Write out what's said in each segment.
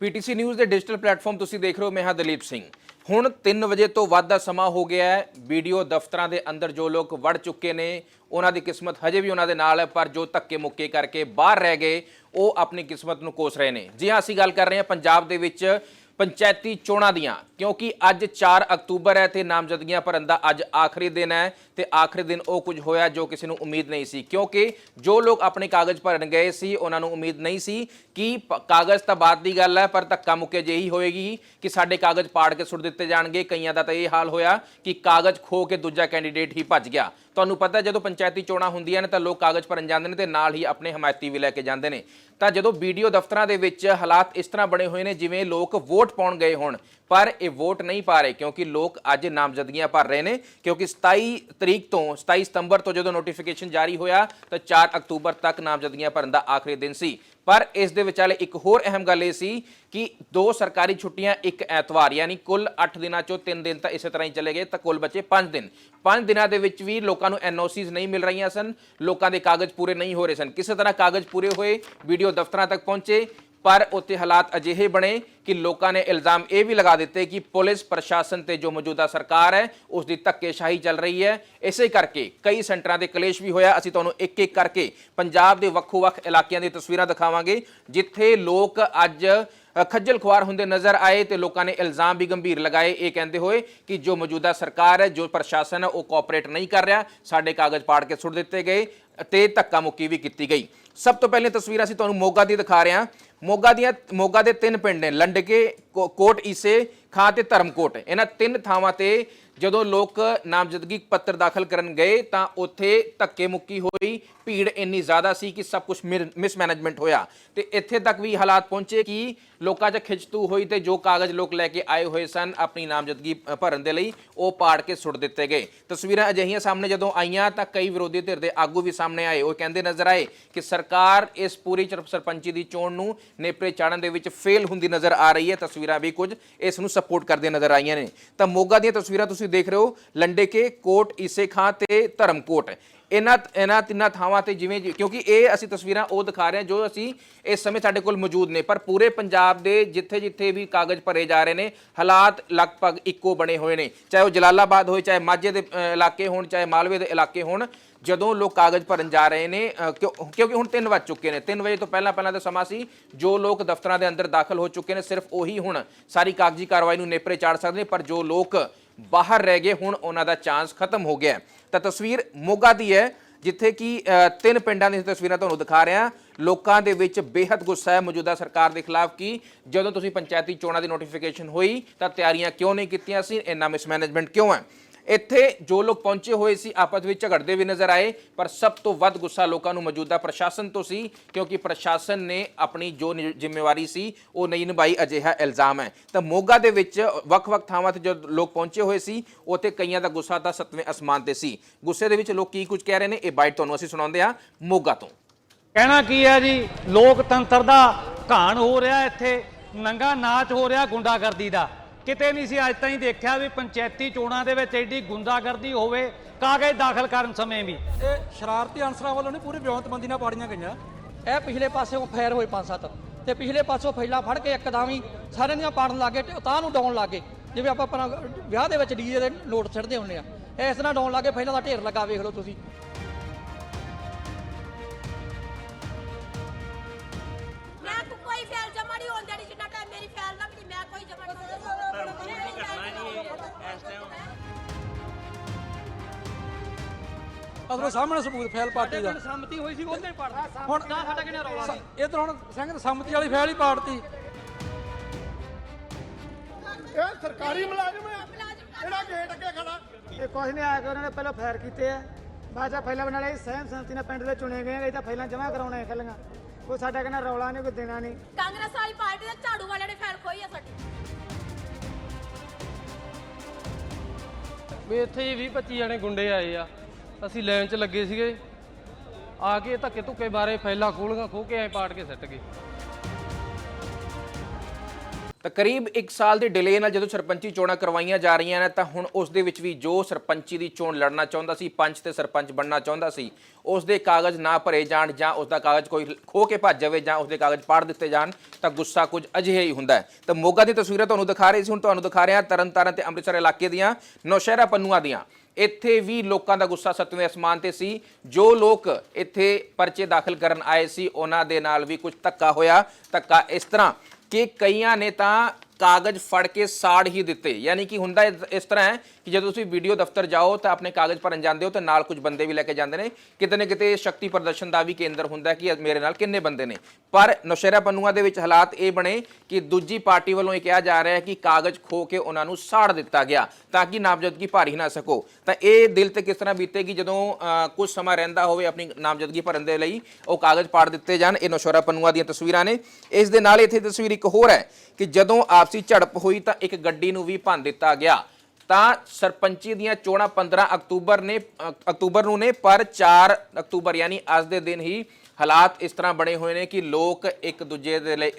PTC news ਦੇ digital platform ਤੁਸੀਂ ਦੇਖ ਰਹੇ ਹੋ, ਮੈਂ ਹਾਂ ਦਲੀਪ ਸਿੰਘ। ਹੁਣ 3 ਵਜੇ ਤੋਂ ਵੱਧ ਦਾ ਸਮਾਂ ਹੋ ਗਿਆ ਹੈ। ਵੀਡੀਓ ਦਫ਼ਤਰਾਂ ਦੇ ਅੰਦਰ ਜੋ ਲੋਕ ਵੜ ਚੁੱਕੇ ਨੇ, ਉਹਨਾਂ ਦੀ ਕਿਸਮਤ ਹਜੇ ਵੀ ਉਹਨਾਂ ਦੇ ਨਾਲ ਹੈ, ਪਰ ਜੋ ਧੱਕੇ ਮੁੱਕੇ ਕਰਕੇ ਬਾਹਰ ਰਹਿ ਗਏ, ਉਹ ਆਪਣੀ ਕਿਸਮਤ ਨੂੰ ਕੋਸ ਰਹੇ ਨੇ। ਜੀ ਹਾਂ, ਅਸੀਂ ਗੱਲ ਕਰ ਰਹੇ ਹਾਂ ਪੰਜਾਬ ਦੇ ਵਿੱਚ ਪੰਚਾਇਤੀ ਚੋਣਾਂ ਦੀਆਂ। ਕਿਉਂਕਿ ਅੱਜ 4 ਅਕਤੂਬਰ ਹੈ ਤੇ ਨਾਮਜ਼ਦਗੀਆਂ ਭਰਨ ਦਾ ਅੱਜ ਆਖਰੀ ਦਿਨ ਹੈ ਤੇ ਆਖਰੀ ਦਿਨ ਉਹ ਕੁਝ ਹੋਇਆ ਜੋ ਕਿਸੇ ਨੂੰ ਉਮੀਦ ਨਹੀਂ ਸੀ। ਕਿਉਂਕਿ ਜੋ ਲੋਕ ਆਪਣੇ ਕਾਗਜ਼ ਭਰਨ ਗਏ ਸੀ, ਉਹਨਾਂ ਨੂੰ ਉਮੀਦ ਨਹੀਂ ਸੀ ਕਿ ਕਾਗਜ਼ ਤਾਂ ਬਾਅਦ ਦੀ ਗੱਲ ਹੈ, ਪਰ ਧੱਕਾ ਮੁੱਕੇ ਜਿਹੀ ਹੋਏਗੀ ਕਿ ਸਾਡੇ ਕਾਗਜ਼ ਪਾੜ ਕੇ ਸੁੱਟ ਦਿੱਤੇ ਜਾਣਗੇ। ਕਈਆਂ ਦਾ ਤਾਂ ਇਹ ਹਾਲ ਹੋਇਆ ਕਿ ਕਾਗਜ਼ ਖੋ ਕੇ ਦੂਜਾ ਕੈਂਡੀਡੇਟ ਹੀ ਭੱਜ ਗਿਆ। ਤੁਹਾਨੂੰ ਪਤਾ ਜਦੋਂ ਪੰਚਾਇਤੀ ਚੋਣਾਂ ਹੁੰਦੀਆਂ ਨੇ ਤਾਂ ਲੋਕ ਕਾਗਜ਼ ਭਰਨ ਜਾਂਦੇ ਨੇ ਤੇ ਨਾਲ ਹੀ ਆਪਣੇ ਹਮਾਇਤੀ ਵੀ ਲੈ ਕੇ ਜਾਂਦੇ ਨੇ। ਤਾਂ ਜਦੋਂ ਵੀਡੀਓ ਦਫ਼ਤਰਾਂ ਦੇ ਵਿੱਚ ਹਾਲਾਤ ਇਸ ਤਰ੍ਹਾਂ ਬਣੇ ਹੋਏ ਨੇ, ਜਿਵੇਂ ਲੋਕ ਵੋਟ ਪਾਉਣ ਗਏ ਹੋਣ ਪਰ ਇਹ ਵੋਟ ਨਹੀਂ ਪਾ ਰਹੇ ਕਿਉਂਕਿ ਲੋਕ ਅੱਜ ਨਾਮਜ਼ਦਗੀਆਂ ਭਰ ਰਹੇ ਨੇ, ਕਿਉਂਕਿ 27 ਤਰੀਕ ਤੋਂ 27 ਸਤੰਬਰ ਤੋਂ ਜਦੋਂ ਨੋਟੀਫਿਕੇਸ਼ਨ ਜਾਰੀ ਹੋਇਆ, ਤਾਂ 4 ਅਕਤੂਬਰ ਤੱਕ ਨਾਮਜ਼ਦਗੀਆਂ ਭਰਨ ਦਾ ਆਖਰੀ ਦਿਨ ਸੀ। ਪਰ ਇਸ ਦੇ ਵਿਚਾਲੇ ਇੱਕ ਹੋਰ ਅਹਿਮ ਗੱਲ ਇਹ ਸੀ ਕਿ ਦੋ ਸਰਕਾਰੀ ਛੁੱਟੀਆਂ ਇੱਕ ਐਤਵਾਰ, ਯਾਨੀ ਕੁੱਲ 8 ਦਿਨਾਂ ਚੋਂ 3 ਦਿਨ ਤਾਂ ਇਸੇ ਤਰ੍ਹਾਂ ਹੀ ਚਲੇ ਗਏ, ਤਾਂ ਕੁੱਲ ਬਚੇ 5 ਦਿਨ। 5 ਦਿਨਾਂ ਦੇ ਵਿੱਚ ਵੀ ਲੋਕਾਂ ਨੂੰ ਐਨਓਸੀਜ਼ ਨਹੀਂ ਮਿਲ ਰਹੀਆਂ ਸਨ, ਲੋਕਾਂ ਦੇ ਕਾਗਜ਼ ਪੂਰੇ ਨਹੀਂ ਹੋ ਰਹੇ ਸਨ। ਕਿਸੇ ਤਰ੍ਹਾਂ ਕਾਗਜ਼ ਪੂਰੇ ਹੋਏ, ਵੀਡੀਓ ਦਫ਼ਤਰਾਂ ਤੱਕ ਪਹੁੰਚੇ ਪਰ ਉੱਥੇ ਹਾਲਾਤ ਅਜਿਹੇ ਬਣੇ ਕਿ ਲੋਕਾਂ ਨੇ ਇਲਜ਼ਾਮ ਇਹ ਵੀ ਲਗਾ ਦਿੱਤੇ ਕਿ ਪੁਲਿਸ, ਪ੍ਰਸ਼ਾਸਨ ਤੇ ਜੋ ਮੌਜੂਦਾ ਸਰਕਾਰ ਹੈ ਉਸ ਦੀ ਧੱਕੇਸ਼ਾਹੀ ਚੱਲ ਰਹੀ ਹੈ। ਇਸੇ ਕਰਕੇ ਕਈ ਸੈਂਟਰਾਂ ਦੇ ਕਲੇਸ਼ ਵੀ ਹੋਇਆ। ਅਸੀਂ ਤੁਹਾਨੂੰ ਇੱਕ ਇੱਕ ਕਰਕੇ ਪੰਜਾਬ ਦੇ ਵੱਖੋ-ਵੱਖ ਇਲਾਕਿਆਂ ਦੀ ਤਸਵੀਰਾਂ ਦਿਖਾਵਾਂਗੇ, ਜਿੱਥੇ ਲੋਕ ਅੱਜ ਖੱਜਲ ਖੁਆਰ ਹੁੰਦੇ ਨਜ਼ਰ ਆਏ ਤੇ ਲੋਕਾਂ ਨੇ ਇਲਜ਼ਾਮ ਵੀ ਗੰਭੀਰ ਲਗਾਏ। ਇਹ ਕਹਿੰਦੇ ਹੋਏ ਕਿ ਜੋ ਮੌਜੂਦਾ ਸਰਕਾਰ ਹੈ, ਜੋ ਪ੍ਰਸ਼ਾਸਨ ਹੈ, ਉਹ ਕੋਆਪਰੇਟ ਨਹੀਂ ਕਰ ਰਿਹਾ। ਸਾਡੇ ਕਾਗਜ਼ ਪਾੜ ਕੇ ਸੁੱਟ ਦਿੱਤੇ ਗਏ ਤੇ ਧੱਕਾ ਮੁੱਕੀ ਵੀ ਕੀਤੀ ਗਈ। ਸਭ ਤੋਂ ਪਹਿਲੇ ਤਸਵੀਰ ਅਸੀਂ ਤੁਹਾਨੂੰ ਮੋਗਾ ਦੀ ਦਿਖਾ ਰਹੇ ਹਾਂ। ਮੋਗਾ ਦੀਆਂ, ਮੋਗਾ ਦੇ ਤਿੰਨ ਪਿੰਡ ਨੇ, ਲੰਡਕੇ ਕੋਟ ਈਸੇ, ਖਾਂ ਤੇ ਧਰਮਕੋਟ। ਇਹਨਾਂ ਤਿੰਨ ਥਾਵਾਂ ਤੇ ਜਦੋਂ ਲੋਕ ਨਾਮਜ਼ਦਗੀ ਪੱਤਰ ਦਾਖਲ ਕਰਨ ਗਏ ਤਾਂ ਉੱਥੇ ਧੱਕੇ ਮੁੱਕੀ ਹੋਈ, ਭੀੜ ਇੰਨੀ ਜ਼ਿਆਦਾ ਸੀ ਕਿ ਸਭ ਕੁਝ ਮਿਸਮੈਨੇਜਮੈਂਟ ਹੋਇਆ। ਤੇ ਇੱਥੇ ਤੱਕ ਵੀ ਹਾਲਾਤ ਪਹੁੰਚੇ ਕਿ ਲੋਕਾਂ 'ਚ ਖਿੱਚਤੂ ਹੋਈ ਤੇ ਜੋ ਕਾਗਜ਼ ਲੋਕ ਲੈ ਕੇ ਆਏ ਹੋਏ ਸਨ, ਆਪਣੀ ਨਾਮਜ਼ਦਗੀ ਭਰਨ ਦੇ ਲਈ ਉਹ ਪਾੜ ਕੇ ਸੁੱਟ ਦਿੱਤੇ ਗਏ। ਤਸਵੀਰਾਂ ਅਜਿਹੀਆਂ ਸਾਹਮਣੇ ਜਦੋਂ ਆਈਆਂ ਤਾਂ ਕਈ ਵਿਰੋਧੀ ਧਿਰ ਦੇ ਆਗੂ ਵੀ ਸਾਹਮਣੇ ਆਏ। ਉਹ ਕਹਿੰਦੇ ਨਜ਼ਰ ਆਏ ਕਿ ਸਰਕਾਰ ਇਸ ਪੂਰੀ ਚਰ- ਸਰਪੰਚੀ ਦੀ ਚੋਣ ਨੂੰ ਨੇਪਰੇ ਚਾੜਨ ਦੇ ਵਿੱਚ ਫੇਲ ਹੁੰਦੀ ਨਜ਼ਰ ਆ ਰਹੀ ਹੈ। ਤਸਵੀਰਾਂ ਵੀ ਕੁਝ ਇਸ ਨੂੰ ਸਪੋਰਟ ਕਰਦੀਆਂ ਨਜ਼ਰ ਆਈਆਂ ਨੇ। ਤਾਂ ਮੋਗਾ ਦੀਆਂ ਤਸਵੀਰਾਂ ਤੁਸੀਂ ਦੇਖ ਰਹੇ ਹੋ, ਲੰਡੇਕੇ ਕੋਟ ਈਸੇ ਖਾਂ ਤੇ ਧਰਮਕੋਟ। ਇਹਨਾਂ ਇਹਨਾਂ ਤਿੰਨਾਂ ਥਾਵਾਂ ਤੇ ਜਿਵੇਂ ਜਿ- ਕਿਉਂਕਿ ਇਹ ਅਸੀਂ ਤਸਵੀਰਾਂ ਉਹ ਦਿਖਾ ਰਹੇ ਹਾਂ ਜੋ ਅਸੀਂ ਇਸ ਸਮੇਂ ਸਾਡੇ ਕੋਲ ਮੌਜੂਦ ਨੇ। ਪਰ ਪੂਰੇ ਪੰਜਾਬ ਦੇ ਜਿੱਥੇ ਜਿੱਥੇ ਵੀ ਕਾਗਜ਼ ਭਰੇ ਜਾ ਰਹੇ ਨੇ, ਹਾਲਾਤ ਲਗਭਗ ਇੱਕੋ ਬਣੇ ਹੋਏ ਨੇ। ਚਾਹੇ ਉਹ ਜਲਾਲਾਬਾਦ ਹੋਏ, ਚਾਹੇ ਮਾਝੇ ਦੇ ਇਲਾਕੇ ਹੋਣ, ਚਾਹੇ ਮਾਲਵੇ ਦੇ ਇਲਾਕੇ ਹੋਣ, ਜਦੋਂ ਲੋਕ ਕਾਗਜ਼ ਭਰਨ ਜਾ ਰਹੇ ਨੇ ਕਿਉਂ- ਕਿਉਂਕਿ ਹੁਣ 3 ਵੱਜ ਚੁੱਕੇ ਨੇ। 3 ਵਜੇ ਤੋਂ ਪਹਿਲਾਂ ਪਹਿਲਾਂ ਦਾ ਸਮਾਂ ਸੀ, ਜੋ ਲੋਕ ਦਫ਼ਤਰਾਂ ਦੇ ਅੰਦਰ ਦਾਖਲ ਹੋ ਚੁੱਕੇ ਨੇ, ਸਿਰਫ ਉਹੀ ਹੁਣ ਸਾਰੀ ਕਾਗਜ਼ੀ ਕਾਰਵਾਈ ਨੂੰ ਨੇਪਰੇ ਚਾੜ ਸਕਦੇ ਨੇ, ਪਰ ਜੋ ਲੋਕ ਬਾਹਰ ਰਹਿ ਗਏ, ਹੁਣ ਉਹਨਾਂ ਦਾ ਚਾਂਸ ਖਤਮ ਹੋ ਗਿਆ ਤਾਂ ਤਸਵੀਰ ਮੋਗਾ ਦੀ ਹੈ, ਜਿੱਥੇ ਕਿ ਤਿੰਨ ਪਿੰਡਾਂ ਦੀਆਂ ਤਸਵੀਰਾਂ ਤੁਹਾਨੂੰ ਦਿਖਾ ਰਿਹਾ। ਲੋਕਾਂ ਦੇ ਵਿੱਚ ਬੇਹੱਦ ਗੁੱਸਾ ਹੈ ਮੌਜੂਦਾ ਸਰਕਾਰ ਦੇ ਖਿਲਾਫ ਕਿ ਜਦੋਂ ਤੁਸੀਂ ਪੰਚਾਇਤੀ ਚੋਣਾਂ ਦੀ ਨੋਟੀਫਿਕੇਸ਼ਨ ਹੋਈ ਤਾਂ ਤਿਆਰੀਆਂ ਕਿਉਂ ਨਹੀਂ ਕੀਤੀਆਂ ਸੀ, ਇੰਨਾ ਮਿਸਮੈਨੇਜਮੈਂਟ ਕਿਉਂ ਹੈ? ਇੱਥੇ ਜੋ ਲੋਕ ਪਹੁੰਚੇ ਹੋਏ ਸੀ, ਆਪਸ ਵਿੱਚ ਝਗੜਦੇ ਵੀ ਨਜ਼ਰ ਆਏ, ਪਰ ਸਭ ਤੋਂ ਵੱਧ ਗੁੱਸਾ ਲੋਕਾਂ ਨੂੰ ਮੌਜੂਦਾ ਪ੍ਰਸ਼ਾਸਨ ਤੋਂ ਸੀ, ਕਿਉਂਕਿ ਪ੍ਰਸ਼ਾਸਨ ਨੇ ਆਪਣੀ ਜੋ ਨਿ- ਜ਼ਿੰਮੇਵਾਰੀ ਸੀ, ਉਹ ਨਹੀਂ ਨਿਭਾਈ, ਅਜਿਹਾ ਇਲਜ਼ਾਮ ਹੈ। ਤਾਂ ਮੋਗਾ ਦੇ ਵਿੱਚ ਵੱਖ-ਵੱਖ ਥਾਵਾਂ ਤੇ ਜੋ ਲੋਕ ਪਹੁੰਚੇ ਹੋਏ ਸੀ, ਉੱਥੇ ਕਈਆਂ ਦਾ ਗੁੱਸਾ ਤਾਂ ਸੱਤਵੇਂ ਅਸਮਾਨ ਤੇ ਸੀ। ਗੁੱਸੇ ਦੇ ਵਿੱਚ ਲੋਕ ਕੀ ਕੁਝ ਕਹਿ ਰਹੇ ਨੇ, ਇਹ ਬਾਈਟ ਤੁਹਾਨੂੰ ਅਸੀਂ ਸੁਣਾਉਂਦੇ ਹਾਂ, ਮੋਗਾ ਤੋਂ। ਕਹਿਣਾ ਕੀ ਹੈ ਜੀ? ਲੋਕਤੰਤਰ ਦਾ ਘਾਣ ਹੋ ਰਿਹਾ ਇੱਥੇ ਨੰਗਾ ਨਾਚ ਹੋ ਰਿਹਾ ਗੁੰਡਾਗਰਦੀ ਦਾ। ਕਿਤੇ ਨਹੀਂ ਸੀ, ਅੱਜ ਤਾਈਂ ਦੇਖਿਆ ਵੀ ਪੰਚਾਇਤੀ ਚੋਣਾਂ ਦੇ ਵਿੱਚ ਐਡੀ ਗੁੰਡਾਗਰਦੀ ਹੋਵੇ, ਕਾਗਜ਼ ਦਾਖਲ ਕਰਨ ਸਮੇਂ ਵੀ। ਇਹ ਸ਼ਰਾਰਤੀ ਅਨਸਰਾਂ ਵੱਲੋਂ ਨਹੀਂ, ਪੂਰੀ ਵਿਉਂਤਬੰਦੀ ਨਾਲ ਪਾੜੀਆਂ ਗਈਆਂ। ਇਹ ਪਿਛਲੇ ਪਾਸੇ ਉਹ ਫੈਰ ਹੋਏ ਪੰਜ ਸੱਤ ਤੇ ਪਿਛਲੇ ਪਾਸੋਂ ਫੈਲਾ ਫੜ ਕੇ ਇੱਕਦਮ ਹੀ ਸਾਰਿਆਂ ਦੀਆਂ ਪਾੜਨ ਲੱਗੇ ਤੇ ਤਾਂ ਨੂੰ ਡਾਉਣ ਲੱਗੇ ਜਿਵੇਂ ਆਪਾਂ ਆਪਣਾ ਵਿਆਹ ਦੇ ਵਿੱਚ ਡੀਜੇ ਦੇ ਨੋਟ ਛੱਡਦੇ ਹੁੰਦੇ ਆ। ਇਸ ਤਰ੍ਹਾਂ ਡਾਉਣ ਲੱਗੇ ਪਹਿਲਾਂ ਦਾ ਢੇਰ ਲੱਗਾ, ਵੇਖ ਲਓ ਤੁਸੀਂ। ਅਸਲੋਂ ਸਾਹਮਣੇ ਸਬੂਤ ਫੈਲ ਪਾਰਟੀ ਦਾ। ਸੰਮਤੀ ਹੋਈ ਸੀ ਉਹਦੇ ਪੜਦਾ ਹੁਣ ਨਾ ਸਾਡਾ ਕਿਹਨੇ ਰੌਲਾ ਸੀ? ਇਧਰ ਹੁਣ ਸਿੰਘ ਨੇ ਸੰਮਤੀ ਵਾਲੀ ਫੈਲ ਹੀ ਪਾੜਤੀ। ਇਹ ਸਰਕਾਰੀ ਮੁਲਾਜ਼ਮ ਹੈ। ਜਿਹੜਾ ਗੇਟ ਅੱਗੇ ਖੜਾ? ਇਹ ਕੁਛ ਨਹੀਂ ਆਇਆ ਕਿ ਉਹਨਾਂ ਨੇ ਪਹਿਲਾਂ ਫਾਇਰ ਕੀਤੇ ਆ। ਬਾਅਦ ਚ ਪਹਿਲਾਂ ਨਾਲੇ ਸਹਿਮ ਸੰਸਤੀ ਨਾਲ ਪਿੰਡ ਦੇ ਚੁਣੇ ਗਏ ਆ ਇਹ ਤਾਂ ਪਹਿਲਾਂ ਜਮ੍ਹਾਂ ਕਰਾਉਣੇ ਖੱਲੀਆਂ ਕੋਈ ਸਾਡਾ ਕਹਿੰਦਾ ਰੌਲਾ ਨਹੀਂ ਕੋਈ ਦੇਣਾ ਨਹੀਂ। ਕਾਂਗਰਸ ਵਾਲੀ ਪਾਰਟੀ ਦੇ ਝਾੜੂ ਵਾਲਿਆਂ ਨੇ ਫੈਲ ਖੋਈ ਆ ਸਾਡੀ। ਵੀ ਇੱਥੇ ਹੀ 20 25 ਜਣੇ ਗੁੰਡੇ ਆਏ ਆ। ਅਸੀਂ ਲਾਈਨ 'ਚ ਲੱਗੇ ਸੀਗੇ। ਆ ਕੇ ਧੱਕੇ ਧੁੱਕੇ ਬਾਰੇ ਫੈਲਾ ਖੋਲਗਾ ਖੋ ਕੇ ਐ ਪਾੜ ਕੇ ਸਿੱਟ ਗਏ। ਤਾਂ 1 ਸਾਲ ਦੀ ਡਿਲੇ ਨਾਲ ਜਦੋਂ ਸਰਪੰਚੀ ਚੋਣਾਂ ਕਰਵਾਈਆਂ ਜਾ ਰਹੀਆਂ ਨੇ, ਤਾਂ ਹੁਣ ਉਸ ਦੇ ਵਿੱਚ ਵੀ ਜੋ ਸਰਪੰਚੀ ਦੀ ਚੋਣ ਲੜਨਾ ਚਾਹੁੰਦਾ ਸੀ, ਪੰਚ ਤੇ ਸਰਪੰਚ ਬਣਨਾ ਚਾਹੁੰਦਾ ਸੀ, ਉਸ ਦੇ ਕਾਗਜ਼ ਨਾ ਭਰੇ ਜਾਣ ਜਾਂ ਉਸ ਦਾ ਕਾਗਜ਼ ਕੋਈ ਖੋ ਕੇ ਭੱਜ ਜਾਵੇ ਜਾਂ ਉਸ ਦੇ ਕਾਗਜ਼ ਪਾੜ ਦਿੱਤੇ ਜਾਣ, ਤਾਂ ਗੁੱਸਾ ਕੁਝ ਅਜਿਹਾ ਹੀ ਹੁੰਦਾ ਹੈ। ਤਾਂ ਮੋਗਾ ਦੀ ਤਸਵੀਰਾਂ ਤੁਹਾਨੂੰ ਦਿਖਾ ਰਹੇ ਸੀ, ਹੁਣ ਤੁਹਾਨੂੰ ਦਿਖਾ ਰਹੇ ਰਿਹਾ ਤਰਨਤਾਰਨ ਤੇ ਅੰਮ੍ਰਿਤਸਰ ਇਲਾਕੇ ਦੀਆਂ ਨੌਸ਼ਹਿਰਾ ਪੰਨੂਆਂ ਦੀਆਂ। ਇੱਥੇ ਵੀ ਲੋਕਾਂ ਦਾ ਗੁੱਸਾ ਸੱਤਵੇਂ ਅਸਮਾਨ ਤੇ ਸੀ। ਜੋ ਲੋਕ ਇੱਥੇ ਪਰਚੇ ਦਾਖਲ ਕਰਨ ਆਏ ਸੀ, ਉਹਨਾਂ ਦੇ ਨਾਲ ਵੀ ਕੁਝ ਧੱਕਾ ਹੋਇਆ। ਧੱਕਾ ਇਸ ਤਰ੍ਹਾਂ ਕਿ ਕਈਆਂ ਨੇ ਤਾਂ ਕਾਗਜ਼ ਫੜ ਕੇ ਸਾੜ ਹੀ ਦਿੱਤੇ। ਯਾਨੀ ਕਿ ਹੁੰਦਾ ਇਸ ਤਰ੍ਹਾਂ ਹੈ ਕਿ ਜਦੋਂ ਤੁਸੀਂ ਵੀਡੀਓ ਦਫ਼ਤਰ ਜਾਓ ਤਾਂ ਆਪਣੇ ਕਾਗਜ਼ ਭਰਨ ਜਾਂਦੇ ਹੋ ਤਾਂ ਨਾਲ ਕੁਝ ਬੰਦੇ ਵੀ ਲੈ ਕੇ ਜਾਂਦੇ ਨੇ। ਕਿਤੇ ਨਾ ਕਿਤੇ ਸ਼ਕਤੀ ਪ੍ਰਦਰਸ਼ਨ ਦਾ ਵੀ ਕੇਂਦਰ ਹੁੰਦਾ ਕਿ ਮੇਰੇ ਨਾਲ ਕਿੰਨੇ ਬੰਦੇ ਨੇ। ਪਰ ਨੌਸ਼ਹਿਰਾ ਪੰਨੂਆ ਦੇ ਵਿੱਚ ਹਾਲਾਤ ਇਹ ਬਣੇ ਕਿ ਦੂਜੀ ਪਾਰਟੀ ਵੱਲੋਂ ਇਹ ਕਿਹਾ ਜਾ ਰਿਹਾ ਹੈ ਕਿ ਕਾਗਜ਼ ਖੋ ਕੇ ਉਹਨਾਂ ਨੂੰ ਸਾੜ ਦਿੱਤਾ ਗਿਆ ਤਾਂ ਕਿ ਨਾਮਜ਼ਦਗੀ ਭਰ ਹੀ ਨਾ ਸਕੋ। ਤਾਂ ਇਹ ਦਿਲ ਤੇ ਕਿਸ ਤਰ੍ਹਾਂ ਬੀਤੇਗੀ? ਜਦੋਂ ਅ, ਕੁਝ ਸਮਾਂ ਰਹਿੰਦਾ ਹੋਵੇ ਆਪਣੀ ਨਾਮਜ਼ਦਗੀ ਭਰਨ ਦੇ ਲਈ ਉਹ ਕਾਗਜ਼ ਪਾੜ ਦਿੱਤੇ ਜਾਣ। ਇਹ ਨੌਸ਼ਹਿਰਾ ਪੰਨੂਆ ਦੀਆਂ ਤਸਵੀਰਾਂ ਨੇ। ਇਸ ਦੇ ਨਾਲ ਇੱਥੇ ਤਸਵੀਰ ਇੱਕ ਹੋਰ ਹੈ ਕਿ ਜਦੋਂ ਆਪ ਆਪਸੀ ਝੜਪ ਹੋਈ ਤਾਂ ਇੱਕ ਗੱਡੀ ਨੂੰ ਵੀ ਭੰਨ ਦਿੱਤਾ ਗਿਆ। ਤਾਂ ਸਰਪੰਚੀ ਦੀਆਂ ਚੋਣਾਂ 15 ਅਕਤੂਬਰ ਨੇ ਅਕਤੂਬਰ ਨੂੰ ਨੇ, ਪਰ 4 ਅਕਤੂਬਰ ਯਾਨੀ ਅੱਜ ਦੇ ਦਿਨ ਹੀ ਹਾਲਾਤ ਇਸ ਤਰ੍ਹਾਂ ਬਣੇ ਹੋਏ ਨੇ ਕਿ ਲੋਕ ਇੱਕ ਦੂਜੇ ਦੇ ਲਈ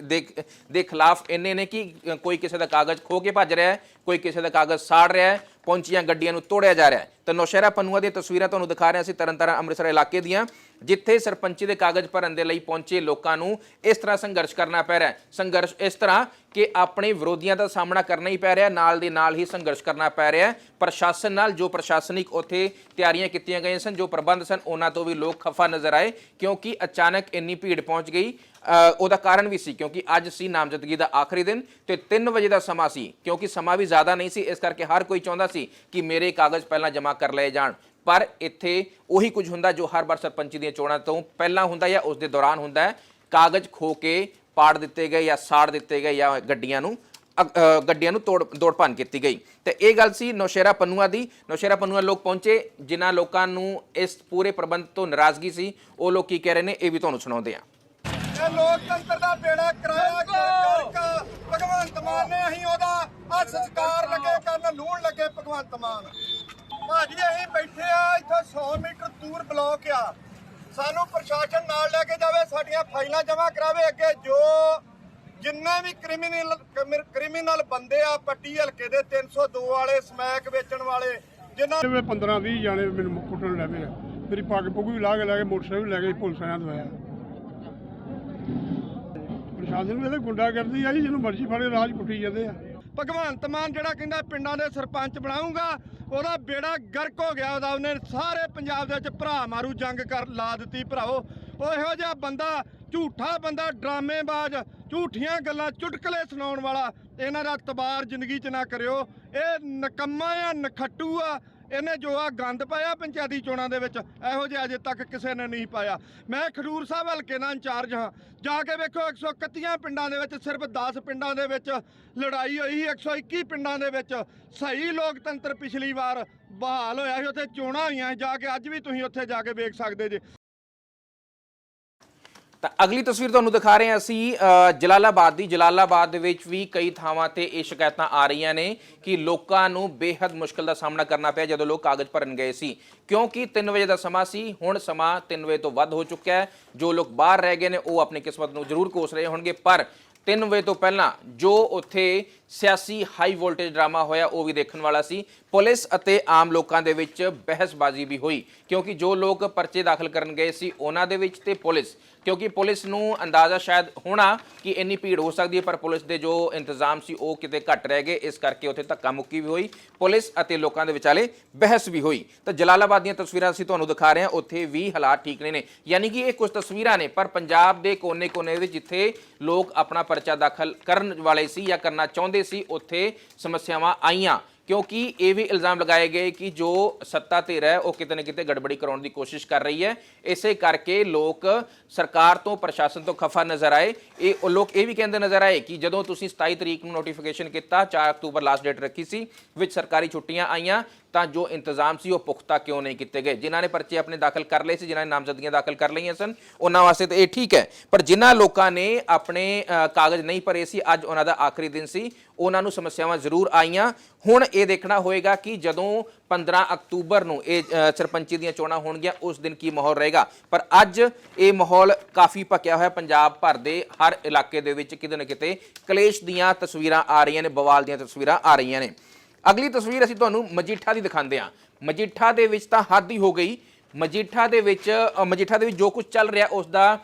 ਦੇ ਖਿਲਾਫ ਇੰਨੇ ਨੇ ਕਿ ਕੋਈ ਕਿਸੇ ਦਾ ਕਾਗਜ਼ ਖੋ ਕੇ ਭੱਜ ਰਿਹਾ ਹੈ। ਕੋਈ ਕਿਸੇ ਦਾ ਕਾਗਜ਼ ਸਾੜ ਰਿਹਾ ਹੈ, ਪਹੁੰਚੀਆਂ ਗੱਡੀਆਂ ਨੂੰ ਤੋੜਿਆ ਜਾ ਰਿਹਾ ਹੈ। ਤਾਂ ਨੌਸ਼ਹਿਰਾ ਪੰਨੂਆ ਦੀਆਂ ਤਸਵੀਰਾਂ ਤੁਹਾਨੂੰ ਦਿਖਾ ਰਹੇ ਹਾਂ ਅਸੀਂ ਤਰਨਤਾਰਨ ਅੰਮ੍ਰਿਤਸਰ ਇਲਾਕੇ ਦੀਆਂ, ਜਿੱਥੇ ਸਰਪੰਚੀ ਦੇ ਕਾਗਜ਼ ਭਰਨ ਦੇ ਲਈ ਪਹੁੰਚੇ ਲੋਕਾਂ ਨੂੰ ਇਸ ਤਰ੍ਹਾਂ ਸੰਘਰਸ਼ ਕਰਨਾ ਪੈ ਰਿਹਾ ਹੈ। ਸੰਘਰਸ਼ ਇਸ ਤਰ੍ਹਾਂ ਕਿ ਆਪਣੇ ਵਿਰੋਧੀਆਂ ਦਾ ਸਾਹਮਣਾ ਕਰਨਾ ਹੀ ਪੈ ਰਿਹਾ, ਨਾਲ ਦੇ ਨਾਲ ਹੀ ਸੰਘਰਸ਼ ਕਰਨਾ ਪੈ ਰਿਹਾ ਪ੍ਰਸ਼ਾਸਨ ਨਾਲ ਜੋ ਪ੍ਰਸ਼ਾਸਨਿਕ ਉੱਥੇ ਤਿਆਰੀਆਂ ਕੀਤੀਆਂ ਗਈਆਂ ਸਨ, ਜੋ ਪ੍ਰਬੰਧ ਸਨ, ਉਹਨਾਂ ਤੋਂ ਵੀ ਲੋਕ ਖਫਾ ਨਜ਼ਰ ਆਏ, ਕਿਉਂਕਿ ਅਚਾਨਕ ਇੰਨੀ ਭੀੜ ਪਹੁੰਚ ਗਈ। ਉਹਦਾ ਕਾਰਨ ਵੀ ਸੀ, ਕਿਉਂਕਿ ਅੱਜ ਸੀ ਨਾਮਜ਼ਦਗੀ ਦਾ ਆਖਰੀ ਦਿਨ ਤੇ 3 ਵਜੇ ਦਾ ਸਮਾਂ ਸੀ, ਕਿਉਂਕਿ ਸਮਾਂ ਵੀ ਜ਼ਿਆਦਾ ਨਹੀਂ ਸੀ, ਇਸ ਕਰਕੇ ਹਰ ਕੋਈ ਚਾਹੁੰਦਾ ਸੀ ਕਿ ਮੇਰੇ ਕਾਗਜ਼ ਪਹਿਲਾਂ ਜਮ੍ਹਾਂ ਕਰ ਲਏ ਜਾਣ। ਪਰ ਇੱਥੇ ਉਹੀ ਕੁਝ ਹੁੰਦਾ ਜੋ ਹਰ ਵਾਰ ਸਰਪੰਚੀ ਦੀਆਂ ਚੋਣਾਂ ਤੋਂ ਪਹਿਲਾਂ ਹੁੰਦਾ ਜਾਂ ਉਸ ਦੇ ਦੌਰਾਨ ਹੁੰਦਾ ਹੈ। ਕਾਗਜ਼ ਖੋ ਕੇ ਪਾੜ ਦਿੱਤੇ ਗਏ ਜਾਂ ਸਾੜ ਦਿੱਤੇ ਗਏ ਜਾਂ ਗੱਡੀਆਂ ਨੂੰ ਅ- ਗੱਡੀਆਂ ਨੂੰ ਤੋੜ ਦੌੜ ਭੰਨ ਕੀਤੀ ਗਈ। ਤੇ ਇਹ ਗੱਲ ਸੀ ਨੌਸ਼ਹਿਰਾ ਪੰਨੂਆ ਦੀ। ਨੌਸ਼ਹਿਰਾ ਪੰਨੂਆ ਲੋਕ ਪਹੁੰਚੇ, ਜਿਨ੍ਹਾਂ ਲੋਕਾਂ ਨੂੰ ਇਸ ਪੂਰੇ ਪ੍ਰਬੰਧ ਤੋਂ ਨਾਰਾਜ਼ਗੀ ਸੀ। ਉਹ ਲੋਕ ਕੀ ਕਹਿ ਰਹੇ ਨੇ, ਇਹ ਵੀ ਤੁਹਾਨੂੰ ਸੁਣਾਉਂਦੇ ਆ ਇਹ ਲੋਕਤੰਤਰ ਦਾ ਬੇੜਾ ਕਰਾਇਆ ਭਗਵੰਤ ਮਾਨ ਨੇ ਅਸੀਂ ਉਹਦਾ ਆ ਸੰਸਕਾਰ ਲੱਗੇ ਕਰਨ ਲੂਣ ਲੱਗੇ ਭਗਵੰਤ ਮਾਨ। ਭਾਜੀ ਅਸੀਂ ਬੈਠੇ ਆ ਇੱਥੇ 100 ਮੀਟਰ ਦੂਰ ਬਲੋਕ ਆ। ਸਾਨੂੰ ਪ੍ਰਸ਼ਾਸਨ ਨਾਲ ਲੈ ਕੇ ਜਾਵੇ ਸਾਡੀਆਂ ਫਾਈਲਾਂ ਜਮ੍ਹਾਂ ਕਰਾਵੇ ਅੱਗੇ। ਜੋ ਜਿੰਨੇ ਵੀ ਕ੍ਰਿਮੀਨਲ ਕ੍ਰਿਮੀਨਲ ਬੰਦੇ ਆ ਪੱਟੀ ਹਲਕੇ ਦੇ 302 ਵਾਲੇ ਸਮੈਕ ਵੇਚਣ ਵਾਲੇ ਜਿਨ੍ਹਾਂ ਜਿਵੇਂ 15 20 ਜਾਣੇ ਮੈਨੂੰ ਕੁੱਟਣ ਲੱਗੇ ਆ। ਮੇਰੀ ਪੱਗ ਪੁੱਗ ਵੀ ਲਾ ਕੇ ਲੈ ਕੇ ਮੋਟਰਸਾਈਕਲ ਵੀ ਲੈ ਕੇ ਪੁਲਿਸ ਆਇਆ। ਦਵਾਇਆ ਪ੍ਰਸ਼ਾਸਨ ਵੇਲੇ ਗੁੰਡਾ ਕਰਦੀ ਆ ਜੀ, ਜਿਹਨੂੰ ਮਰਜ਼ੀ ਫੜੇ, ਰਾਜ ਕੁੱਟੀ ਜਾਂਦੇ ਆ। ਭਗਵੰਤ ਮਾਨ ਜਿਹੜਾ ਕਹਿੰਦਾ ਪਿੰਡਾਂ ਦੇ ਸਰਪੰਚ ਬਣਾਉਂਗਾ, ਉਹਦਾ ਬੇੜਾ ਗਰਕ ਹੋ ਗਿਆ, ਉਹਦਾ ਉਹਨੇ ਸਾਰੇ ਪੰਜਾਬ ਦੇ ਵਿੱਚ ਭਰਾ ਮਾਰੂ, ਜੰਗ ਕਰ ਲਾ ਦਿੱਤੀ ਭਰਾਓ ਉਹ ਇਹੋ ਜਿਹਾ ਬੰਦਾ, ਝੂਠਾ ਬੰਦਾ, ਡਰਾਮੇਬਾਜ਼ ਝੂਠੀਆਂ ਗੱਲਾਂ ਚੁਟਕਲੇ ਸੁਣਾਉਣ ਵਾਲਾ, ਇਹਨਾਂ ਦਾ ਤਬਾਰ ਜ਼ਿੰਦਗੀ 'ਚ ਨਾ ਕਰਿਓ। ਇਹ ਨਕੰਮਾ ਆ, ਨਖੱਟੂ ਆ। ਇਹਨੇ ਜੋ ਆ ਗੰਦ ਪਾਇਆ ਪੰਚਾਇਤੀ ਚੋਣਾਂ ਦੇ ਵਿੱਚ, ਇਹੋ ਜਿਹਾ ਅਜੇ ਤੱਕ ਕਿਸੇ ਨੇ ਨਹੀਂ ਪਾਇਆ। ਮੈਂ ਖਡੂਰ ਸਾਹਿਬ ਹਲਕੇ ਦਾ ਇੰਚਾਰਜ ਹਾਂ। ਜਾ ਕੇ ਵੇਖੋ 131 ਪਿੰਡਾਂ ਦੇ ਵਿੱਚ, ਸਿਰਫ 10 ਪਿੰਡਾਂ ਦੇ ਵਿੱਚ ਲੜਾਈ ਹੋਈ 121 ਪਿੰਡਾਂ ਦੇ ਵਿੱਚ ਸਹੀ ਲੋਕਤੰਤਰ ਪਿਛਲੀ ਵਾਰ ਬਹਾਲ ਹੋਇਆ ਸੀ, ਉੱਥੇ ਚੋਣਾਂ ਹੋਈਆਂ ਸੀ। ਜਾ ਕੇ ਅੱਜ ਵੀ ਤੁਸੀਂ ਉੱਥੇ ਜਾ ਕੇ ਵੇਖ ਸਕਦੇ ਜੇ। ਤਾਂ ਅਗਲੀ ਤਸਵੀਰ ਤੁਹਾਨੂੰ ਦਿਖਾ ਰਹੇ ਹਾਂ ਅਸੀਂ ਜਲਾਲਾਬਾਦ ਦੀ। ਜਲਾਲਾਬਾਦ ਦੇ ਵਿੱਚ ਵੀ ਕਈ ਥਾਵਾਂ ਤੇ ਇਹ ਸ਼ਿਕਾਇਤਾਂ ਆ ਰਹੀਆਂ ਨੇ ਕਿ ਲੋਕਾਂ ਨੂੰ ਬੇਹੱਦ ਮੁਸ਼ਕਲ ਦਾ ਸਾਹਮਣਾ ਕਰਨਾ ਪਿਆ ਜਦੋਂ ਲੋਕ ਕਾਗਜ਼ ਭਰਨ ਗਏ ਸੀ। ਕਿਉਂਕਿ 3 ਵਜੇ ਦਾ ਸਮਾਂ ਸੀ, ਹੁਣ ਸਮਾਂ 3 ਵਜੇ ਤੋਂ ਵੱਧ ਹੋ ਚੁੱਕਿਆ ਹੈ। ਜੋ ਲੋਕ ਬਾਹਰ ਰਹਿ ਗਏ ਨੇ, ਉਹ ਆਪਣੀ ਕਿਸਮਤ ਨੂੰ ਜ਼ਰੂਰ ਕੋਸ ਰਹੇ ਹੋਣਗੇ। ਪਰ 3 ਵਜੇ ਤੋਂ ਪਹਿਲਾਂ ਜੋ ਉੱਥੇ ਸਿਆਸੀ ਹਾਈ ਵੋਲਟੇਜ ਡਰਾਮਾ ਹੋਇਆ, ਉਹ ਵੀ ਦੇਖਣ ਵਾਲਾ ਸੀ। ਪੁਲਿਸ ਅਤੇ ਆਮ ਲੋਕਾਂ ਦੇ ਵਿੱਚ ਬਹਿਸਬਾਜ਼ੀ ਵੀ ਹੋਈ, ਕਿਉਂਕਿ ਜੋ ਲੋਕ ਪਰਚੇ ਦਾਖਲ ਕਰਨ ਗਏ ਸੀ ਉਹਨਾਂ ਦੇ ਵਿੱਚ ਤੇ ਪੁਲਿਸ, ਕਿਉਂਕਿ ਪੁਲਿਸ ਨੂੰ ਅੰਦਾਜ਼ਾ ਸ਼ਾਇਦ ਹੋਣਾ ਕਿ ਇੰਨੀ ਭੀੜ ਹੋ ਸਕਦੀ ਹੈ, ਪਰ ਪੁਲਿਸ ਦੇ ਜੋ ਇੰਤਜ਼ਾਮ ਸੀ ਉਹ ਕਿਤੇ ਘੱਟ ਰਹਿ ਗਏ, ਇਸ ਕਰਕੇ ਉੱਥੇ ਧੱਕਾ ਮੁੱਕੀ ਵੀ ਹੋਈ, ਪੁਲਿਸ ਅਤੇ ਲੋਕਾਂ ਦੇ ਵਿਚਾਲੇ ਬਹਿਸ ਵੀ ਹੋਈ। ਤਾਂ ਜਲਾਲਾਬਾਦ ਦੀਆਂ ਤਸਵੀਰਾਂ ਅਸੀਂ ਤੁਹਾਨੂੰ ਦਿਖਾ ਰਹੇ ਹਾਂ, ਉੱਥੇ ਵੀ ਹਾਲਾਤ ਠੀਕ ਨਹੀਂ ਨੇ। ਯਾਨੀ ਕਿ ਇਹ ਕੁਝ ਤਸਵੀਰਾਂ ਨੇ, ਪਰ ਪੰਜਾਬ ਦੇ ਕੋਨੇ-ਕੋਨੇ ਵਿੱਚ ਜਿੱਥੇ ਲੋਕ ਆਪਣਾ ਪਰਚਾ ਦਾਖਲ ਕਰਨ ਵਾਲੇ ਸੀ ਜਾਂ ਕਰਨਾ ਚਾਹੁੰਦੇ ਸੀ, ਉੱਥੇ ਸਮੱਸਿਆਵਾਂ ਆਈਆਂ। ਕਿਉਂਕਿ ਇਹ ਵੀ ਇਲਜ਼ਾਮ ਲਗਾਏ ਗਏ ਕਿ ਜੋ ਸੱਤਾ ਧਿਰ ਹੈ, ਉਹ ਕਿਤੇ ਨਾ ਕਿਤੇ ਗੜਬੜੀ ਕਰਾਉਣ ਦੀ ਕੋਸ਼ਿਸ਼ ਕਰ ਰਹੀ ਹੈ। ਇਸੇ ਕਰਕੇ ਲੋਕ ਸਰਕਾਰ ਤੋਂ, ਪ੍ਰਸ਼ਾਸਨ ਤੋਂ ਖਫਾ ਨਜ਼ਰ ਆਏ। ਇਹ ਉਹ ਲੋਕ ਇਹ ਵੀ ਕਹਿੰਦੇ ਨਜ਼ਰ ਆਏ ਕਿ ਜਦੋਂ ਤੁਸੀਂ 27 ਤਰੀਕ ਨੂੰ ਨੋਟੀਫਿਕੇਸ਼ਨ ਕੀਤਾ 4 ਅਕਤੂਬਰ ਲਾਸਟ ਡੇਟ ਰੱਖੀ ਸੀ, ਵਿੱਚ ਸਰਕਾਰੀ ਛੁੱਟੀਆਂ ਆਈਆਂ, ਤਾਂ ਜੋ ਇੰਤਜ਼ਾਮ ਸੀ, ਉਹ ਪੁਖਤਾ ਕਿਉਂ ਨਹੀਂ ਕੀਤੇ ਗਏ? ਜਿਨ੍ਹਾਂ ਨੇ ਪਰਚੇ ਆਪਣੇ ਦਾਖਲ ਕਰ ਲਏ ਸੀ, ਜਿਨ੍ਹਾਂ ਨੇ ਨਾਮਜ਼ਦਗੀਆਂ ਦਾਖਲ ਕਰ ਲਈਆਂ ਸਨ, ਉਹਨਾਂ ਵਾਸਤੇ ਤਾਂ ਇਹ ਠੀਕ ਹੈ। ਪਰ ਜਿਨ੍ਹਾਂ ਲੋਕਾਂ ਨੇ ਆਪਣੇ ਕਾਗਜ਼ ਨਹੀਂ ਭਰੇ ਸੀ, ਅੱਜ ਉਹਨਾਂ ਦਾ ਆਖਰੀ ਦਿਨ ਸੀ ਉਹਨਾਂ ਨੂੰ ਸਮੱਸਿਆਵਾਂ ਜ਼ਰੂਰ ਆਈਆਂ। ਹੁਣ ਇਹ ਦੇਖਣਾ ਹੋਏਗਾ ਕਿ ਜਦੋਂ 15 ਅਕਤੂਬਰ ਨੂੰ ਇਹ ਸਰਪੰਚੀ ਦੀਆਂ ਚੋਣਾਂ ਹੋਣਗੀਆਂ, ਉਸ ਦਿਨ ਕੀ ਮਾਹੌਲ ਰਹੇਗਾ? ਪਰ ਅੱਜ ਇਹ ਮਾਹੌਲ ਕਾਫੀ ਪੱਕਿਆ ਹੋਇਆ ਪੰਜਾਬ ਭਰ ਦੇ ਹਰ ਇਲਾਕੇ ਦੇ ਵਿੱਚ ਕਿਤੇ ਨਾ ਕਿਤੇ ਕਲੇਸ਼ ਦੀਆਂ ਤਸਵੀਰਾਂ ਆ ਰਹੀਆਂ ਨੇ, ਬਵਾਲ ਦੀਆਂ ਤਸਵੀਰਾਂ ਆ ਰਹੀਆਂ ਨੇ। ਅਗਲੀ ਤਸਵੀਰ ਅਸੀਂ ਤੁਹਾਨੂੰ ਮਜੀਠਾ ਦੀ ਦਿਖਾਉਂਦੇ ਹਾਂ। ਮਜੀਠਾ ਦੇ ਵਿੱਚ ਤਾਂ ਹੱਦ ਹੀ ਹੋ ਗਈ। ਮਜੀਠਾ ਦੇ ਵਿੱਚ ਮਜੀਠਾ ਦੇ ਵਿੱਚ ਜੋ ਕੁਝ ਚੱਲ ਰਿਹਾ, ਉਸ ਦਾ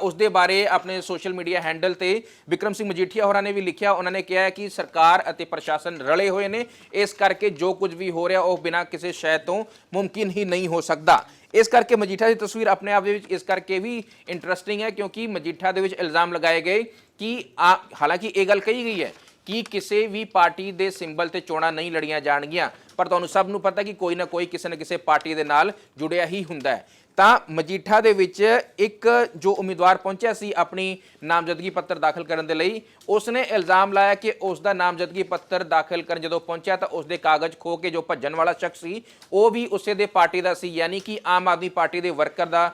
ਉਸ ਦੇ ਬਾਰੇ ਆਪਣੇ ਸੋਸ਼ਲ ਮੀਡੀਆ ਹੈਂਡਲ ਤੇ ਵਿਕਰਮ ਸਿੰਘ ਮਜੀਠੀਆ ਹੋਰਾਂ ਨੇ ਵੀ ਲਿਖਿਆ। ਉਹਨਾਂ ਨੇ ਕਿਹਾ ਕਿ ਸਰਕਾਰ ਅਤੇ ਪ੍ਰਸ਼ਾਸਨ ਰਲੇ ਹੋਏ ਨੇ। ਇਸ ਕਰਕੇ ਜੋ ਕੁਝ ਵੀ ਹੋ ਰਿਹਾ, ਉਹ ਬਿਨਾਂ ਕਿਸੇ ਸ਼ੈ ਤੋਂ ਮੁਮਕਿਨ ਹੀ ਨਹੀਂ ਹੋ ਸਕਦਾ। ਇਸ ਕਰਕੇ ਮਜੀਠਾ ਦੀ ਤਸਵੀਰ ਆਪਣੇ ਆਪ ਦੇ ਵਿੱਚ ਇਸ ਕਰਕੇ ਵੀ ਇੰਟਰਸਟਿੰਗ ਹੈ ਕਿਉਂਕਿ ਮਜੀਠਾ ਦੇ ਵਿੱਚ ਇਲਜ਼ਾਮ ਲਗਾਏ ਗਏ ਕਿ ਆ- ਹਾਲਾਂਕਿ ਇਹ ਗੱਲ ਕਹੀ ਗਈ ਹੈ ਕਿ ਕਿਸੇ ਵੀ ਪਾਰਟੀ ਦੇ ਸਿੰਬਲ ਤੇ ਚੋਣਾਂ ਨਹੀਂ ਲੜੀਆਂ ਜਾਣਗੀਆਂ। ਪਰ ਤੁਹਾਨੂੰ ਸਭ ਨੂੰ ਪਤਾ ਕਿ ਕੋਈ ਨਾ ਕੋਈ ਕਿਸੇ ਨਾ ਕਿਸੇ ਪਾਰਟੀ ਦੇ ਨਾਲ ਜੁੜਿਆ ਹੀ ਹੁੰਦਾ ਹੈ। ਤਾਂ ਮਜੀਠਾ ਦੇ ਵਿੱਚ ਇੱਕ ਜੋ ਉਮੀਦਵਾਰ ਪਹੁੰਚਿਆ ਸੀ ਆਪਣੀ ਨਾਮਜ਼ਦਗੀ ਪੱਤਰ ਦਾਖਲ ਕਰਨ ਦੇ ਲਈ, ਉਸਨੇ ਇਲਜ਼ਾਮ ਲਾਇਆ ਕਿ ਉਸ ਦਾ ਨਾਮਜ਼ਦਗੀ ਪੱਤਰ ਦਾਖਲ ਕਰਨ ਜਦੋਂ ਪਹੁੰਚਿਆ ਤਾਂ ਉਸ ਦੇ ਕਾਗਜ਼ ਖੋ ਕੇ ਜੋ ਭੱਜਣ ਵਾਲਾ ਸ਼ਖਸ ਸੀ, ਉਹ ਵੀ ਉਸੇ ਦੇ ਪਾਰਟੀ ਦਾ ਸੀ, ਯਾਨੀ ਕਿ ਆਮ ਆਦਮੀ ਪਾਰਟੀ ਦੇ ਵਰਕਰ ਦਾ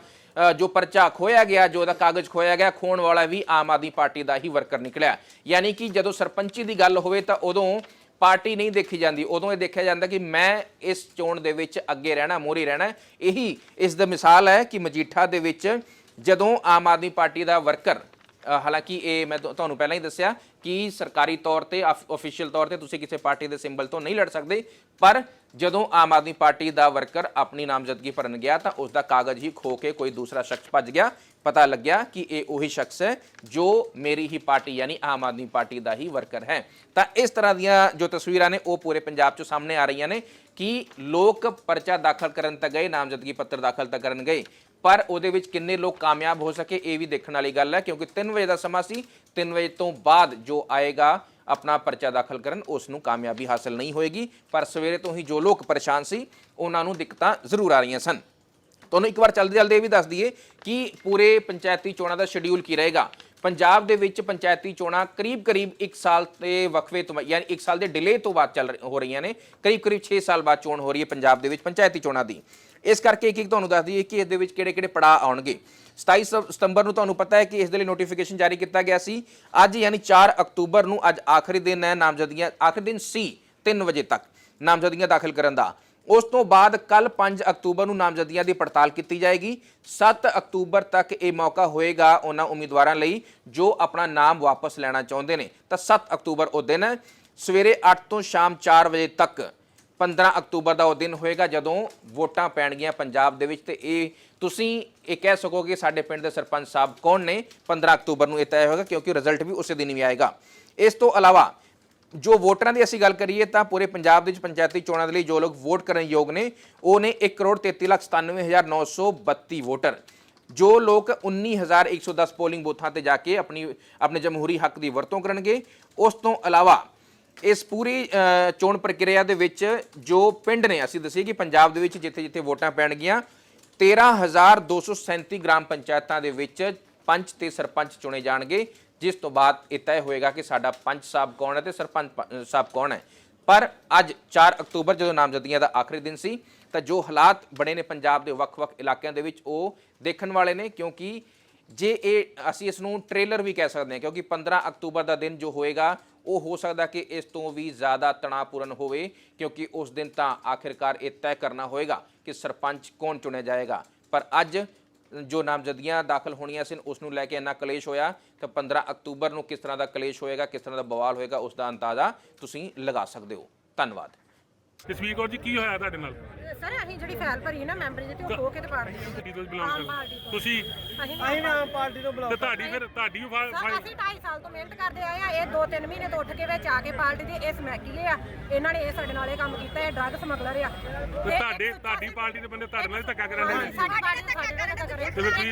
ਜੋ ਪਰਚਾ ਖੋਇਆ ਗਿਆ, ਜੋ ਉਹਦਾ ਕਾਗਜ਼ ਖੋਇਆ ਗਿਆ ਖੋਣ ਵਾਲਾ ਵੀ ਆਮ ਆਦਮੀ ਪਾਰਟੀ ਦਾ ਹੀ ਵਰਕਰ ਨਿਕਲਿਆ। ਯਾਨੀ ਕਿ ਜਦੋਂ ਸਰਪੰਚੀ ਦੀ ਗੱਲ ਹੋਵੇ ਤਾਂ ਉਦੋਂ ਪਾਰਟੀ ਨਹੀਂ ਦੇਖੀ ਜਾਂਦੀ, ਉਦੋਂ ਇਹ ਦੇਖਿਆ ਜਾਂਦਾ ਕਿ ਮੈਂ ਇਸ ਚੋਣ ਦੇ ਵਿੱਚ ਅੱਗੇ ਰਹਿਣਾ ਮੋਰੀ ਰਹਿਣਾ ਇਹੀ ਇਸ ਦਾ ਮਿਸਾਲ ਹੈ ਕਿ ਮਜੀਠਾ ਦੇ ਵਿੱਚ ਜਦੋਂ ਆਮ ਆਦਮੀ ਪਾਰਟੀ ਦਾ ਵਰਕਰ ਹਾਲਾਂਕਿ ਇਹ ਮੈਂ ਤੁਹਾਨੂੰ ਪਹਿਲਾਂ ਹੀ ਦੱਸਿਆ ਕਿ ਸਰਕਾਰੀ ਤੌਰ ਤੇ ਅਫੀਸ਼ੀਅਲ ਤੌਰ ਤੇ ਤੁਸੀਂ ਕਿਸੇ ਪਾਰਟੀ ਦੇ ਸਿੰਬਲ ਤੋਂ ਨਹੀਂ ਲੜ ਸਕਦੇ, ਪਰ ਜਦੋਂ ਆਮ ਆਦਮੀ ਪਾਰਟੀ ਦਾ ਵਰਕਰ ਆਪਣੀ ਨਾਮਜ਼ਦਗੀ ਭਰਨ ਗਿਆ ਤਾਂ ਉਸ ਦਾ ਕਾਗਜ਼ ਹੀ ਖੋ ਕੇ ਕੋਈ ਦੂਸਰਾ ਸ਼ਖਸ ਭੱਜ ਗਿਆ। ਪਤਾ ਲੱਗਿਆ ਕਿ ਇਹ ਉਹੀ ਸ਼ਖਸ ਹੈ ਜੋ ਮੇਰੀ ਹੀ ਪਾਰਟੀ, ਯਾਨੀ ਆਮ ਆਦਮੀ ਪਾਰਟੀ ਦਾ ਹੀ ਵਰਕਰ ਹੈ। ਤਾਂ ਇਸ ਤਰ੍ਹਾਂ ਦੀਆਂ ਜੋ ਤਸਵੀਰਾਂ ਨੇ, ਉਹ ਪੂਰੇ ਪੰਜਾਬ 'ਚ ਸਾਹਮਣੇ ਆ ਰਹੀਆਂ ਨੇ ਕਿ ਲੋਕ ਪਰਚਾ ਦਾਖਲ ਕਰਨ ਤਾਂ ਗਏ, ਨਾਮਜ਼ਦਗੀ ਪੱਤਰ ਦਾਖਲ ਤਾਂ ਕਰਨ ਗਏ, ਪਰ ਉਹਦੇ ਵਿੱਚ ਕਿੰਨੇ ਲੋਕ ਕਾਮਯਾਬ ਹੋ ਸਕੇ, ਇਹ ਵੀ ਦੇਖਣ ਵਾਲੀ ਗੱਲ ਹੈ, ਕਿਉਂਕਿ 3 ਵਜੇ ਦਾ ਸਮਾਂ ਸੀ 3 ਵਜੇ ਤੋਂ ਬਾਅਦ ਜੋ ਆਏਗਾ, ਆਪਣਾ ਪਰਚਾ ਦਾਖਲ ਕਰਨ, ਉਸ ਨੂੰ ਕਾਮਯਾਬੀ ਹਾਸਲ ਨਹੀਂ ਹੋਏਗੀ, ਪਰ ਸਵੇਰੇ ਤੋਂ ਹੀ ਜੋ ਲੋਕ ਪਰੇਸ਼ਾਨ ਸੀ, ਉਹਨਾਂ ਨੂੰ ਦਿੱਕਤਾਂ ਜ਼ਰੂਰ ਆ ਰਹੀਆਂ ਸਨ। ਤੁਹਾਨੂੰ ਇੱਕ ਵਾਰ ਚੱਲਦੇ ਚੱਲਦੇ ਇਹ ਵੀ ਦੱਸ ਦਈਏ ਕਿ ਪੂਰੇ ਪੰਚਾਇਤੀ ਚੋਣਾਂ ਦਾ ਸ਼ਡਿਊਲ ਕੀ ਰਹੇਗਾ? ਪੰਜਾਬ ਦੇ ਵਿੱਚ ਪੰਚਾਇਤੀ ਚੋਣਾਂ ਕਰੀਬ-ਕਰੀਬ 1 ਸਾਲ ਦੇ ਵਕਫੇ ਤੋਂ ਯਾਨੀ 1 ਸਾਲ ਦੇ ਡਿਲੇ ਤੋਂ ਬਾਅਦ ਚੱਲ ਹੋ ਰਹੀਆਂ ਨੇ। ਕਰੀਬ-ਕਰੀਬ 6 ਸਾਲ ਬਾਅਦ ਚੋਣ ਹੋ ਰਹੀ ਹੈ ਪੰਜਾਬ ਦੇ ਵਿੱਚ ਪੰਚਾਇਤੀ ਚੋਣਾਂ ਦੀ। ਇਸ ਕਰਕੇ ਇੱਕ ਇੱਕ ਤੁਹਾਨੂੰ ਦੱਸ ਦਈਏ ਕਿ ਇਸ ਦੇ ਵਿੱਚ ਕਿਹੜੇ-ਕਿਹੜੇ ਪੜਾਅ ਆਉਣਗੇ। 27 ਸਤ- ਸਤੰਬਰ ਨੂੰ ਤੁਹਾਨੂੰ ਪਤਾ ਹੈ ਕਿ ਇਸ ਦੇ ਲਈ ਨੋਟੀਫਿਕੇਸ਼ਨ ਜਾਰੀ ਕੀਤਾ ਗਿਆ ਸੀ। ਅੱਜ ਯਾਨੀ 4 ਅਕਤੂਬਰ ਨੂੰ ਅੱਜ ਆਖਰੀ ਦਿਨ ਹੈ ਨਾਮਜ਼ਦਗੀਆਂ, ਆਖਰੀ ਦਿਨ ਸੀ 3 ਵਜੇ ਤੱਕ ਨਾਮਜ਼ਦਗੀਆਂ ਦਾਖਲ ਕਰਨ ਦਾ। ਉਸ ਤੋਂ ਬਾਅਦ ਕੱਲ 5 ਅਕਤੂਬਰ ਨੂੰ ਨਾਮਜ਼ਦਗੀਆਂ ਦੀ ਪੜਤਾਲ ਕੀਤੀ ਜਾਏਗੀ। 7 ਅਕਤੂਬਰ ਤੱਕ ਇਹ ਮੌਕਾ ਹੋਏਗਾ ਉਹਨਾਂ ਉਮੀਦਵਾਰਾਂ ਲਈ ਜੋ ਆਪਣਾ ਨਾਮ ਵਾਪਸ ਲੈਣਾ ਚਾਹੁੰਦੇ ਨੇ। ਤਾਂ 7 ਅਕਤੂਬਰ ਉਹ ਦਿਨ ਸਵੇਰੇ 8 ਤੋਂ ਸ਼ਾਮ 4 ਵਜੇ ਤੱਕ 15 ਅਕਤੂਬਰ ਦਾ ਉਹ ਦਿਨ ਹੋਏਗਾ ਜਦੋਂ ਵੋਟਾਂ ਪੈਣਗੀਆਂ ਪੰਜਾਬ ਦੇ ਵਿੱਚ। ਤੇ ਇਹ ਤੁਸੀਂ ਇਹ ਕਹਿ ਸਕੋਗੇ ਸਾਡੇ ਪਿੰਡ ਦੇ ਸਰਪੰਚ ਸਾਹਿਬ ਕੌਣ ਨੇ? 15 ਅਕਤੂਬਰ ਨੂੰ ਇਹ ਤੈਅ ਹੋਏਗਾ ਕਿਉਂਕਿ ਰਿਜ਼ਲਟ ਵੀ ਉਸੇ ਦਿਨ ਹੀ ਆਏਗਾ। ਇਸ ਤੋਂ ਇਲਾਵਾ ਜੋ ਵੋਟਰਾਂ ਦੀ ਅਸੀਂ ਗੱਲ ਕਰੀਏ ਤਾਂ ਪੂਰੇ ਪੰਜਾਬ ਦੇ ਵਿੱਚ ਪੰਚਾਇਤੀ ਚੋਣਾਂ ਦੇ ਲਈ ਜੋ ਲੋਕ ਵੋਟ ਕਰਨ ਯੋਗ ਨੇ, ਉਹ ਨੇ 1 ਕਰੋੜ 33 ਲੱਖ 97932 ਵੋਟਰ। ਜੋ ਲੋਕ 19110 ਪੋਲਿੰਗ ਬੂਥਾਂ ਤੇ ਜਾ ਕੇ ਆਪਣੀ, ਆਪਣੇ ਜਮਹੂਰੀ ਹੱਕ ਦੀ ਵਰਤੋਂ ਕਰਨਗੇ। ਉਸ ਤੋਂ ਇਲਾਵਾ ਇਸ ਪੂਰੀ ਚੋਣ ਪ੍ਰਕਿਰਿਆ ਦੇ ਵਿੱਚ ਜੋ ਪਿੰਡ ਨੇ, ਅਸੀਂ ਦੱਸੀਏ ਕਿ ਪੰਜਾਬ ਦੇ ਵਿੱਚ ਜਿੱਥੇ ਜਿੱਥੇ ਵੋਟਾਂ ਪੈਣਗੀਆਂ 13237 ਗ੍ਰਾਮ ਪੰਚਾਇਤਾਂ ਦੇ ਵਿੱਚ ਪੰਚ ਤੇ ਸਰਪੰਚ ਚੁਣੇ ਜਾਣਗੇ। ਜਿਸ ਤੋਂ ਬਾਅਦ ਇਹ ਤੈਅ ਹੋਏਗਾ ਕਿ ਸਾਡਾ ਪੰਚ ਸਾਹਿਬ ਕੌਣ ਹੈ ਤੇ ਸਰਪੰਚ ਪ- ਸਾਹਿਬ ਕੌਣ ਹੈ। ਪਰ ਅੱਜ 4 ਅਕਤੂਬਰ ਜਦੋਂ ਨਾਮਜ਼ਦਗੀਆਂ ਦਾ ਆਖਰੀ ਦਿਨ ਸੀ, ਤਾਂ ਜੋ ਹਾਲਾਤ ਬਣੇ ਨੇ ਪੰਜਾਬ ਦੇ ਵੱਖ-ਵੱਖ ਇਲਾਕਿਆਂ ਦੇ ਵਿੱਚ, ਉਹ ਦੇਖਣ ਵਾਲੇ ਨੇ ਕਿਉਂਕਿ ਜੇ ਇਹ, ਅਸੀਂ ਇਸ ਨੂੰ ਟ੍ਰੇਲਰ ਵੀ ਕਹਿ ਸਕਦੇ ਹਾਂ, ਕਿਉਂਕਿ 15 ਅਕਤੂਬਰ ਦਾ ਦਿਨ ਜੋ ਹੋਏਗਾ, ਉਹ ਹੋ ਸਕਦਾ ਕਿ ਇਸ ਤੋਂ ਵੀ ਜ਼ਿਆਦਾ ਤਣਾਅਪੂਰਨ ਹੋਵੇ, ਕਿਉਂਕਿ ਉਸ ਦਿਨ ਤਾਂ ਆਖਿਰਕਾਰ ਇਹ ਤੈਅ ਕਰਨਾ ਹੋਏਗਾ ਕਿ ਸਰਪੰਚ ਕੌਣ ਚੁਣਿਆ ਜਾਏਗਾ। ਪਰ ਅੱਜ ਜੋ ਨਾਮਜ਼ਦਗੀਆਂ ਦਾਖਲ ਹੋਣੀਆਂ ਸੀ ਉਸ ਨੂੰ ਲੈ ਕੇ ਇੰਨਾ ਕਲੇਸ਼ ਹੋਇਆ ਤਾਂ 15 ਅਕਤੂਬਰ ਨੂੰ ਕਿਸ ਤਰ੍ਹਾਂ ਦਾ ਕਲੇਸ਼ ਹੋਏਗਾ, ਕਿਸ ਤਰ੍ਹਾਂ ਦਾ ਬਵਾਲ ਹੋਏਗਾ ਉਸ ਦਾ ਅੰਦਾਜ਼ਾ ਤੁਸੀਂ ਲਗਾ ਸਕਦੇ ਹੋ। ਧੰਨਵਾਦ। ਜਸਵੀਰ ਕੌਰ ਜੀ ਕੀ ਹੋਇਆ ਤੁਹਾਡੇ ਨਾਲ? ਸਰ ਅਸੀਂ ਜਿਹੜੀ ਫਾਈਲ ਭਰੀ ਨਾ ਮੈਂਬਰ ਜੀ ਤੇ ਉਹ ਖੋ ਕੇ ਤੇ ਪਾੜ ਦਿੱਤੀ ਕੀ ਤੁਸੀਂ ਬਿਲੋਂਗ ਆਮ ਕਰਦੇ ਪਾਰਟੀ ਤੋਂ। ਤੁਸੀਂ ਅਸੀਂ ਅਸੀਂ ਆਮ ਪਾਰਟੀ ਤੋਂ ਤੇ ਤੁਹਾਡੀ ਫਿਰ ਤੁਹਾਡੀ ਵੀ ਫਾ- ਸਰ ਫਾਈਲ ਅਸੀਂ 2.5 ਸਾਲ ਤੋਂ ਮਿਹਨਤ ਕਰਦੇ ਆਏ ਆ। ਇਹ 2-3 ਮਹੀਨੇ ਤੋਂ ਉੱਠ ਕੇ ਵਿੱਚ ਆ ਕੇ ਪਾਰਟੀ ਦੇ ਇਸ ਮੈਕੀਲੇ ਆ। ਇਹਨਾਂ ਨੇ ਇਹ ਸਾਡੇ ਨਾਲ ਇਹ ਕੰਮ ਕੀਤਾ ਇਹ ਡਰੱਗ ਸਮਗਲਰ ਆ। ਤੇ ਤੁਹਾਡੇ ਤੁਹਾਡੀ ਪਾਰਟੀ ਦੇ ਬੰਦੇ ਤੁਹਾਡੇ ਨਾਲ ਹੀ ਧੱਕਾ ਕਰਨ ਦੇ ਸਾਡੀ ਪਾਰਟੀ ਸਾਡੇ ਨਾਲ ਧੱਕਾ ਕਰੇ ਤੇ ਫਿਰ ਤੁਸੀਂ